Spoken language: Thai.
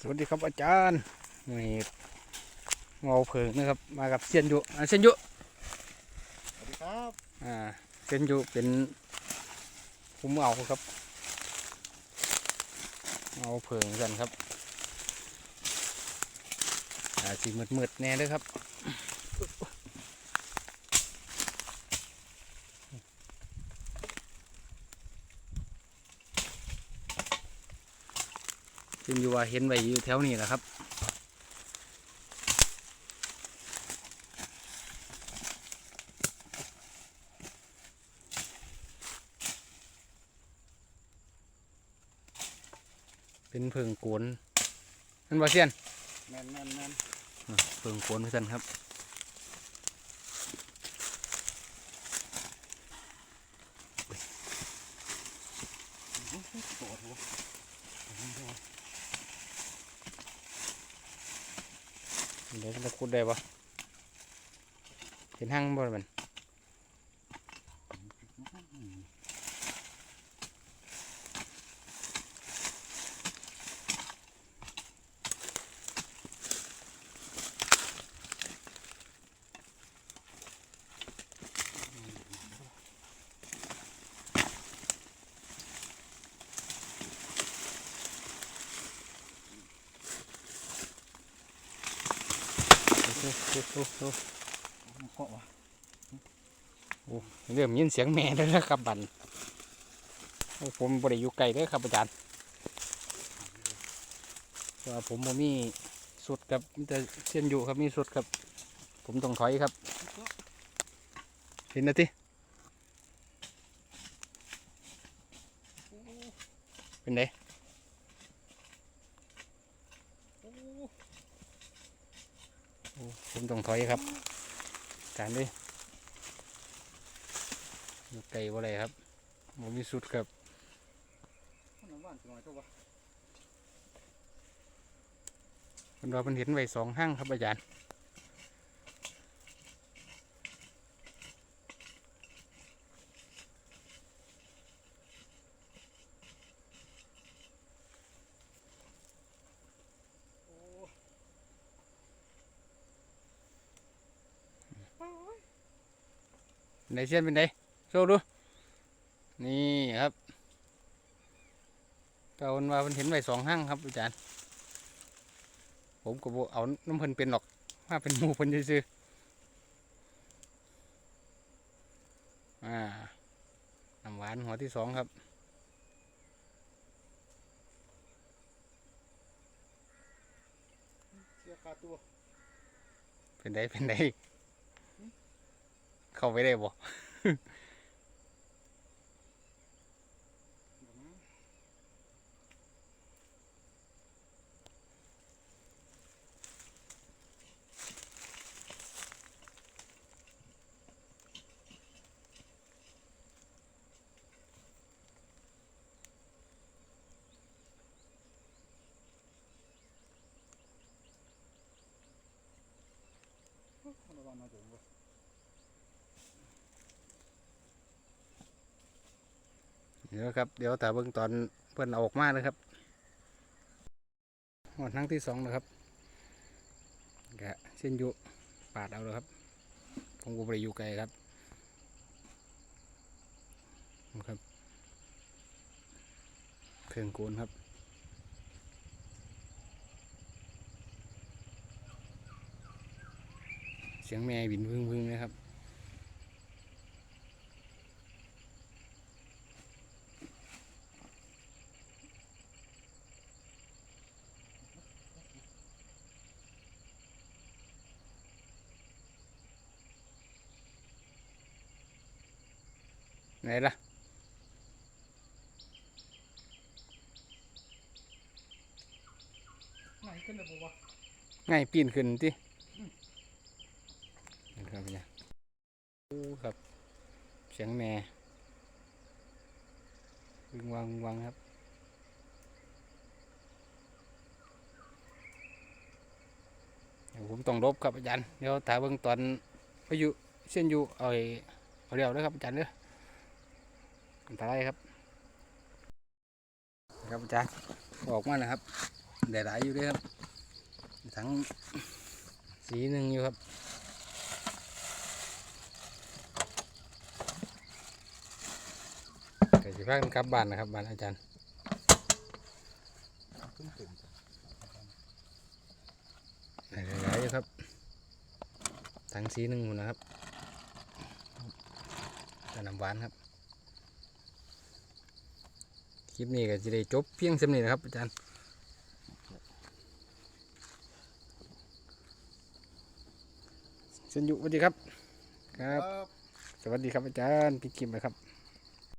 สวัสดีครับอาจารย์นี่เงาเผิงนะครับ มากับเซียนยุอ่าเซียนยุสวัสดีครับอ่าเซียนยุเป็นภูมิเอาครับเงาเผิงกันครับอาสีมืดๆแน่เลยครับ ซียนยุว่าเห็นไว้อยู่แถวนี้แหละครับเป็นเพิงโกนนั่นว่าเซียนแมนแมนแมนอ่าเพิงโกนคือกันครับ โตดหัว เดี๋ยวจะขุดได้ปะเห็นห้างบ่มัน โอ้โหโอ้โหโอ้โหมันเกาะวะโอ้เริ่มยินเสียงแม่แล้วนะครับบันโอ้ผมบริอยู่ไกลเด้อครับอาจารย์เพราะว่าผมบ่มีสุดครับมีแต่เส้นอยู่ครับมีสุดครับ ผมต้องถอยครับ เห็นนะทีเป็นไงโอ้ ผมต้องถอยครับอาจารย์เลยอยู่ไกลบ่เลยครับบ่มีสุดครับน้ำหวานจังหน่อยเท่าวะเพิ่นว่าเพิ่นเห็นไว้สองห้างครับอาจารย์ เป็นเสียนเป็นไดโชว์ดู นี่ครับเก่าเพิ่นว่าเพิ่นเห็นไว้สองห้างครับอาจารย์ ผมก็บเอาน้ำเพิ่นเป็นหรอกมาเป็นหมูเพิ่นซื่อๆอ่าน้ำหวานหัวที่สองครับเสียค่าตัวเป็นไดเป็นได เข้าไปได้บ่น้ำหวานมาถึงวะ เดี๋ยวครับ เดี๋ยวแต่เบิ่งตอนเพิ่นอาออกมาเลยครับหมดทั้งที่สองนะครับกะเส้นยุปาดเอาเลยครับผมก็ไปอยู่ไกลครับครับเครื่องโกนครับเสียงแม่บินพึ่งพึ่งๆนะครับ ไหนล่ะไหนขึ้นเลยบัวะง่ายปีนขึ้นที่ครับเนี่ยโอ้ครับ เสียงแม่วิงวังวิงวังครับเดี๋ยวผมต้องลบครับอาจารย์ เดี๋ยวถ่ายเบิ่งตอนพายุเส้นอยู่เอาไอ้เอาเรียวนะครับอาจารย์เด้อ อันตรายครับครับอาจารย์ออกมาแล้วครับได้หลายอยู่ด้วยครับทั้งสีหนึ่งอยู่ครับเดี๋ยวจะพากันกลับบ้านนะครับบ้านอาจารย์ขึ้นเต็มได้หลายๆอยู่ครับทั้งสีหนึ่งนะครับต่น้ำหวานครับ คลิปนี้ก็จะได้จบเพียงสำนี้นะครับอาจารย์เชิญอยู่สวัสดีครับครับ ครับ สวัสดีครับอาจารย์พี่กิมนะครับ